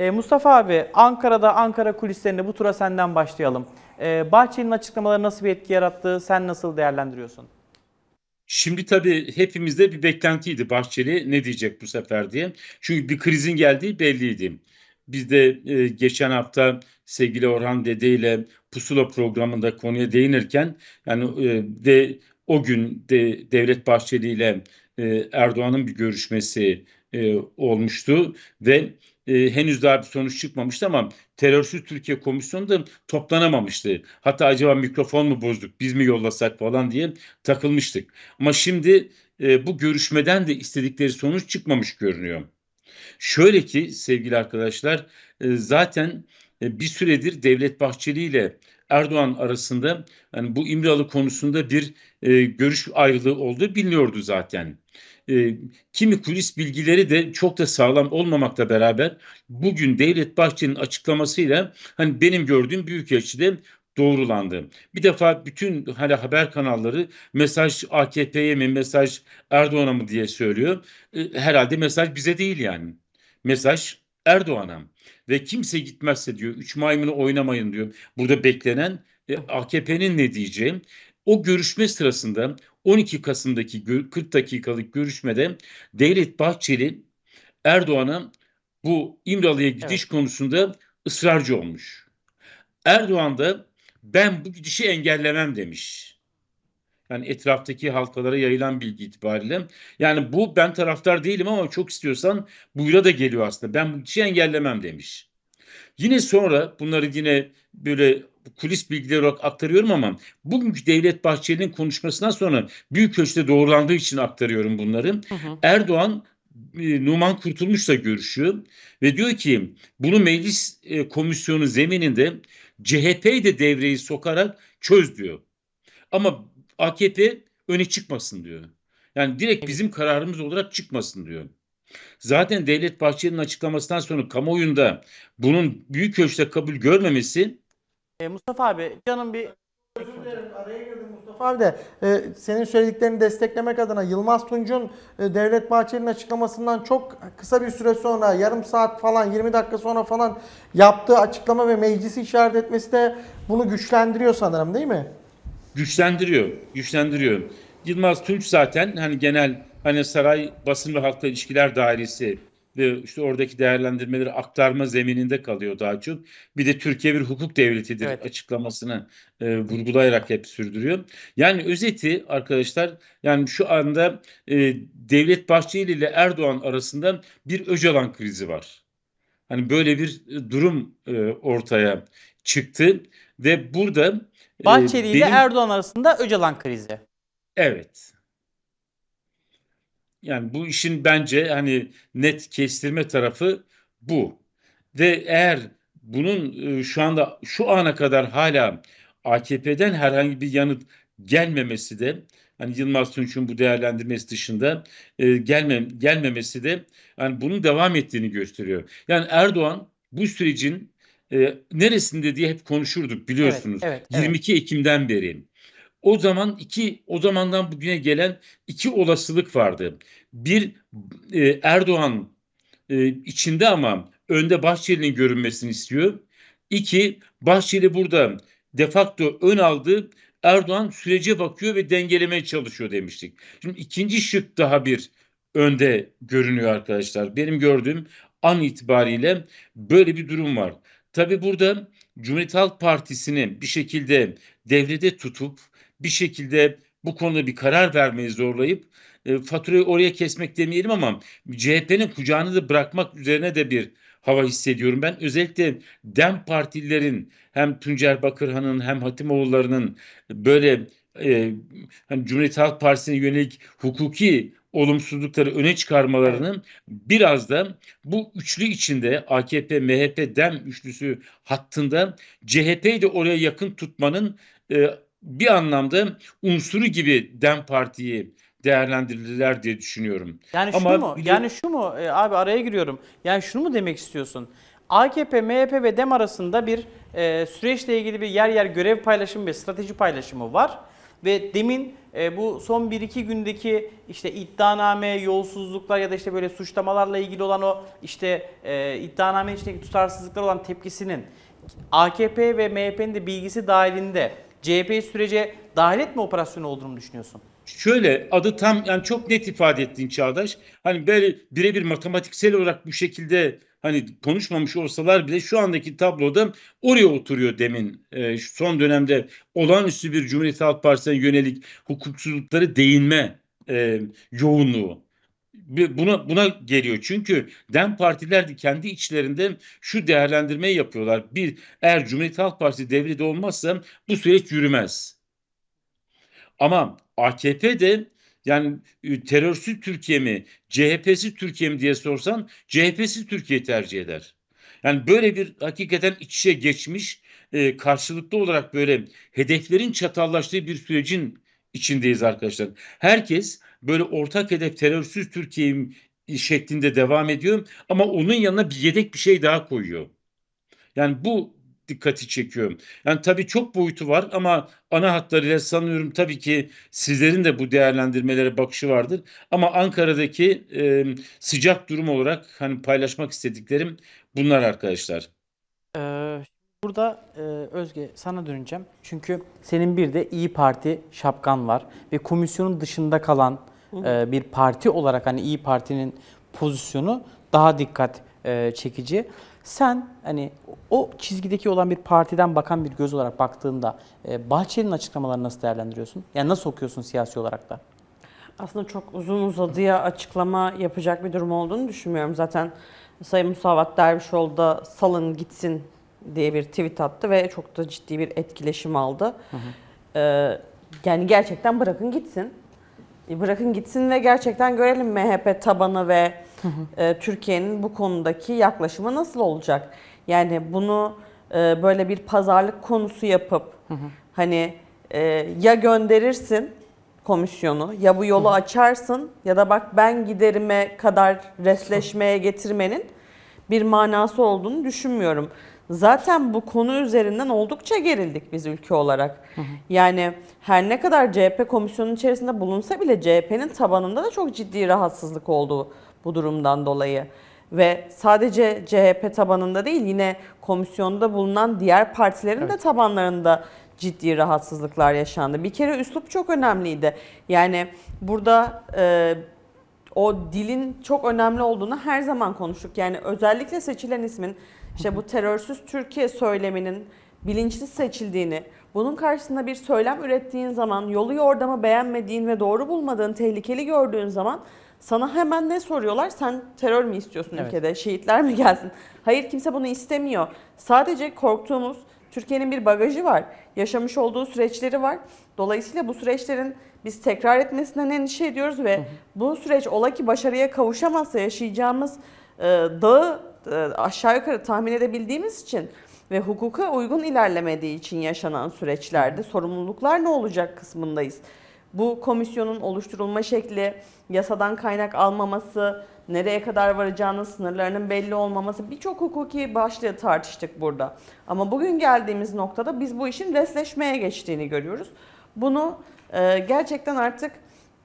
Ee, Mustafa abi Ankara'da Ankara kulislerinde bu tura senden başlayalım. Ee, Bahçeli'nin açıklamaları nasıl bir etki yarattı? Sen nasıl değerlendiriyorsun? Şimdi tabii hepimizde bir beklentiydi Bahçeli ne diyecek bu sefer diye. Çünkü bir krizin geldiği belliydi. Biz de e, geçen hafta sevgili Orhan Dede ile Pusula programında konuya değinirken yani e, de o gün de Devlet Bahçeli ile e, Erdoğan'ın bir görüşmesi e, olmuştu ve e, henüz daha bir sonuç çıkmamıştı ama Terörsüz Türkiye Komisyonu da toplanamamıştı. Hatta acaba mikrofon mu bozduk, biz mi yollasak falan diye takılmıştık. Ama şimdi e, bu görüşmeden de istedikleri sonuç çıkmamış görünüyor. Şöyle ki sevgili arkadaşlar e, zaten e, bir süredir Devlet Bahçeli ile Erdoğan arasında yani bu İmralı konusunda bir e, görüş ayrılığı olduğu biliniyordu zaten. E, kimi kulis bilgileri de çok da sağlam olmamakla beraber bugün Devlet Bahçeli'nin açıklamasıyla hani benim gördüğüm büyükelçide doğrulandı. Bir defa bütün hani haber kanalları mesaj AKP'ye mi mesaj Erdoğan'a mı diye söylüyor. E, herhalde mesaj bize değil yani. Mesaj Erdoğan'a ve kimse gitmezse diyor üç maymunu oynamayın diyor. Burada beklenen e, AKP'nin ne diyeceği. O görüşme sırasında 12 Kasım'daki gö- 40 dakikalık görüşmede Devlet Bahçeli Erdoğan'a bu İmralı'ya gidiş Evet. konusunda ısrarcı olmuş. Erdoğan da ben bu gidişi engellemem demiş. Yani etraftaki halkalara yayılan bilgi itibariyle. Yani bu ben taraftar değilim ama çok istiyorsan buyura da geliyor aslında. Ben bu gidişi engellemem demiş. Yine sonra bunları yine böyle kulis bilgileri olarak aktarıyorum ama bugünkü Devlet Bahçeli'nin konuşmasından sonra büyük ölçüde doğrulandığı için aktarıyorum bunları. Hı hı. Erdoğan e, Numan Kurtulmuş'la görüşüyor ve diyor ki bunu meclis e, komisyonu zemininde CHP'yi de devreyi sokarak çöz diyor. Ama AKP öne çıkmasın diyor. Yani direkt bizim kararımız olarak çıkmasın diyor. Zaten Devlet Bahçeli'nin açıklamasından sonra kamuoyunda bunun büyük ölçüde kabul görmemesi Ee, Mustafa abi canım bir Özür dilerim araya girdim Mustafa abi de e, senin söylediklerini desteklemek adına Yılmaz Tunç'un e, Devlet Bahçeli'nin açıklamasından çok kısa bir süre sonra yarım saat falan 20 dakika sonra falan yaptığı açıklama ve meclisi işaret etmesi de bunu güçlendiriyor sanırım değil mi? güçlendiriyor, güçlendiriyor. Yılmaz Tunç zaten hani genel hani saray basın ve halkla ilişkiler dairesi işte oradaki değerlendirmeleri aktarma zemininde kalıyor daha çok. Bir de Türkiye bir hukuk devletidir Evet. açıklamasını e, vurgulayarak hep sürdürüyor. Yani özeti arkadaşlar yani şu anda e, Devlet Bahçeli ile Erdoğan arasında bir Öcalan krizi var. Hani böyle bir e, durum e, ortaya çıktı ve burada e, Bahçeli ile benim- Erdoğan arasında Öcalan krizi. Evet. Yani bu işin bence hani net kestirme tarafı bu. Ve eğer bunun e, şu anda şu ana kadar hala AKP'den herhangi bir yanıt gelmemesi de hani Yılmaz Tunç'un bu değerlendirmesi dışında e, gelmem gelmemesi de yani bunun devam ettiğini gösteriyor. Yani Erdoğan bu sürecin e, neresinde diye hep konuşurduk biliyorsunuz. Evet, evet, evet. 22 Ekim'den beri. O zaman iki o zamandan bugüne gelen iki olasılık vardı. Bir e, Erdoğan e, içinde ama önde Bahçeli'nin görünmesini istiyor. İki Bahçeli burada de facto ön aldı. Erdoğan sürece bakıyor ve dengelemeye çalışıyor demiştik. Şimdi ikinci şık daha bir önde görünüyor arkadaşlar. Benim gördüğüm an itibariyle böyle bir durum var. Tabii burada Cumhuriyet Halk Partisi'ni bir şekilde devrede tutup bir şekilde bu konuda bir karar vermeyi zorlayıp e, faturayı oraya kesmek demeyelim ama CHP'nin kucağını da bırakmak üzerine de bir hava hissediyorum ben. Özellikle DEM partililerin hem Tuncer Bakırhan'ın hem Hatimoğulları'nın böyle e, hani Cumhuriyet Halk Partisi'ne yönelik hukuki olumsuzlukları öne çıkarmalarının biraz da bu üçlü içinde AKP, MHP, DEM üçlüsü hattında CHP'yi de oraya yakın tutmanın e, bir anlamda unsuru gibi DEM Parti'yi değerlendirirler diye düşünüyorum. Yani Ama şu mu? bir Yani şu mu? E, abi araya giriyorum. Yani şunu mu demek istiyorsun? AKP, MHP ve DEM arasında bir e, süreçle ilgili bir yer yer görev paylaşımı ve strateji paylaşımı var. Ve demin e, bu son 1-2 gündeki işte iddianame, yolsuzluklar ya da işte böyle suçlamalarla ilgili olan o işte e, iddianame içindeki tutarsızlıklar olan tepkisinin AKP ve MHP'nin de bilgisi dahilinde CHP'yi sürece dahil etme operasyonu olduğunu düşünüyorsun? Şöyle adı tam yani çok net ifade ettin Çağdaş. Hani böyle birebir matematiksel olarak bu şekilde hani konuşmamış olsalar bile şu andaki tabloda oraya oturuyor demin. Şu son dönemde olağanüstü bir Cumhuriyet Halk Partisi'ne yönelik hukuksuzlukları değinme e, yoğunluğu. Buna buna geliyor. Çünkü DEM partiler de kendi içlerinde şu değerlendirmeyi yapıyorlar. Bir, eğer Cumhuriyet Halk Partisi devrede olmazsa bu süreç yürümez. Ama AKP de yani terörsüz Türkiye mi, CHP'si Türkiye mi diye sorsan CHP'si Türkiye tercih eder. Yani böyle bir hakikaten iç içe geçmiş e, karşılıklı olarak böyle hedeflerin çatallaştığı bir sürecin içindeyiz arkadaşlar. Herkes böyle ortak hedef terörsüz Türkiye şeklinde devam ediyor ama onun yanına bir yedek bir şey daha koyuyor. Yani bu dikkati çekiyor. Yani tabii çok boyutu var ama ana hatlarıyla sanıyorum tabii ki sizlerin de bu değerlendirmelere bakışı vardır. Ama Ankara'daki e, sıcak durum olarak hani paylaşmak istediklerim bunlar arkadaşlar. Ee, burada e, Özge sana döneceğim. Çünkü senin bir de İyi Parti şapkan var ve komisyonun dışında kalan e, bir parti olarak hani İyi Parti'nin pozisyonu daha dikkat e, çekici. Sen hani o çizgideki olan bir partiden bakan bir göz olarak baktığında e, Bahçeli'nin açıklamalarını nasıl değerlendiriyorsun? Yani nasıl okuyorsun siyasi olarak da? Aslında çok uzun uzadıya açıklama yapacak bir durum olduğunu düşünmüyorum. Zaten Sayın Musavat Dervişoğlu da salın gitsin diye bir tweet attı ve çok da ciddi bir etkileşim aldı. Ee, yani gerçekten bırakın gitsin. E, Bırakın gitsin ve gerçekten görelim MHP tabanı ve e, Türkiye'nin bu konudaki yaklaşımı nasıl olacak? Yani bunu e, böyle bir pazarlık konusu yapıp hani e, ya gönderirsin komisyonu ya bu yolu açarsın ya da bak ben giderime kadar resleşmeye getirmenin bir manası olduğunu düşünmüyorum. Zaten bu konu üzerinden oldukça gerildik biz ülke olarak. Yani her ne kadar CHP komisyonun içerisinde bulunsa bile CHP'nin tabanında da çok ciddi rahatsızlık oldu bu durumdan dolayı. Ve sadece CHP tabanında değil yine komisyonda bulunan diğer partilerin de tabanlarında ciddi rahatsızlıklar yaşandı. Bir kere üslup çok önemliydi. Yani burada e, o dilin çok önemli olduğunu her zaman konuştuk. Yani özellikle seçilen ismin işte bu terörsüz Türkiye söyleminin bilinçli seçildiğini, bunun karşısında bir söylem ürettiğin zaman, yolu yordamı beğenmediğin ve doğru bulmadığın, tehlikeli gördüğün zaman sana hemen ne soruyorlar? Sen terör mü istiyorsun Evet. ülkede? Şehitler mi gelsin? Hayır kimse bunu istemiyor. Sadece korktuğumuz Türkiye'nin bir bagajı var. Yaşamış olduğu süreçleri var. Dolayısıyla bu süreçlerin biz tekrar etmesinden endişe ediyoruz ve bu süreç ola ki başarıya kavuşamazsa yaşayacağımız e, dağı e, aşağı yukarı tahmin edebildiğimiz için ve hukuka uygun ilerlemediği için yaşanan süreçlerde sorumluluklar ne olacak kısmındayız. Bu komisyonun oluşturulma şekli, yasadan kaynak almaması, nereye kadar varacağının sınırlarının belli olmaması birçok hukuki başlığı tartıştık burada. Ama bugün geldiğimiz noktada biz bu işin resleşmeye geçtiğini görüyoruz. Bunu e, gerçekten artık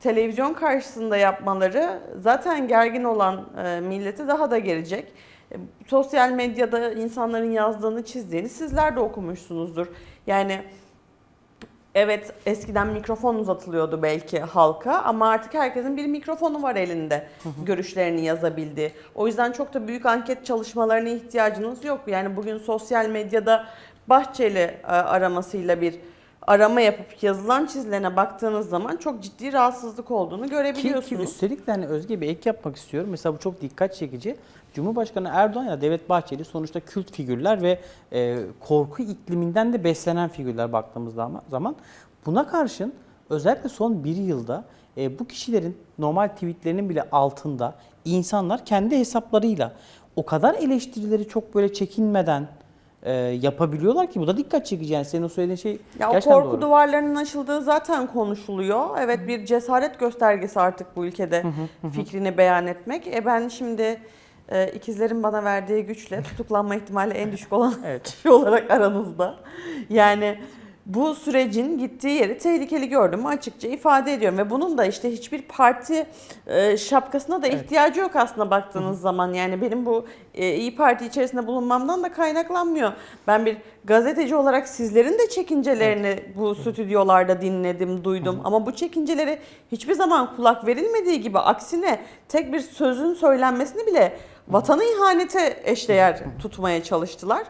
televizyon karşısında yapmaları zaten gergin olan e, milleti daha da gelecek. E, sosyal medyada insanların yazdığını, çizdiğini sizler de okumuşsunuzdur. Yani evet eskiden mikrofon uzatılıyordu belki halka ama artık herkesin bir mikrofonu var elinde görüşlerini yazabildiği. O yüzden çok da büyük anket çalışmalarına ihtiyacınız yok. Yani bugün sosyal medyada Bahçeli e, aramasıyla bir arama yapıp yazılan çizilene baktığınız zaman çok ciddi rahatsızlık olduğunu Ki, görebiliyorsunuz. ki üstelik de hani Özge bir ek yapmak istiyorum. Mesela bu çok dikkat çekici. Cumhurbaşkanı Erdoğan ya Devlet Bahçeli sonuçta kült figürler ve e, korku ikliminden de beslenen figürler baktığımız zaman- zaman. Buna karşın özellikle son bir yılda e, bu kişilerin normal tweetlerinin bile altında insanlar kendi hesaplarıyla o kadar eleştirileri çok böyle çekinmeden e, yapabiliyorlar ki bu da dikkat çekici. Yani senin o söylediğin şey Ya o gerçekten korku doğru. duvarlarının aşıldığı zaten konuşuluyor. Evet bir cesaret göstergesi artık bu ülkede fikrini beyan etmek. E ben şimdi e, ikizlerin bana verdiği güçle tutuklanma ihtimali en düşük olan Evet. kişi olarak aranızda. Yani bu sürecin gittiği yeri tehlikeli gördüğümü açıkça ifade ediyorum. Ve bunun da işte hiçbir parti e, şapkasına da ihtiyacı yok aslında baktığınız zaman. Yani benim bu e, İyi Parti içerisinde bulunmamdan da kaynaklanmıyor. Ben bir gazeteci olarak sizlerin de çekincelerini bu stüdyolarda dinledim, duydum. Ama bu çekincelere hiçbir zaman kulak verilmediği gibi aksine tek bir sözün söylenmesini bile vatanı ihanete eşdeğer tutmaya çalıştılar.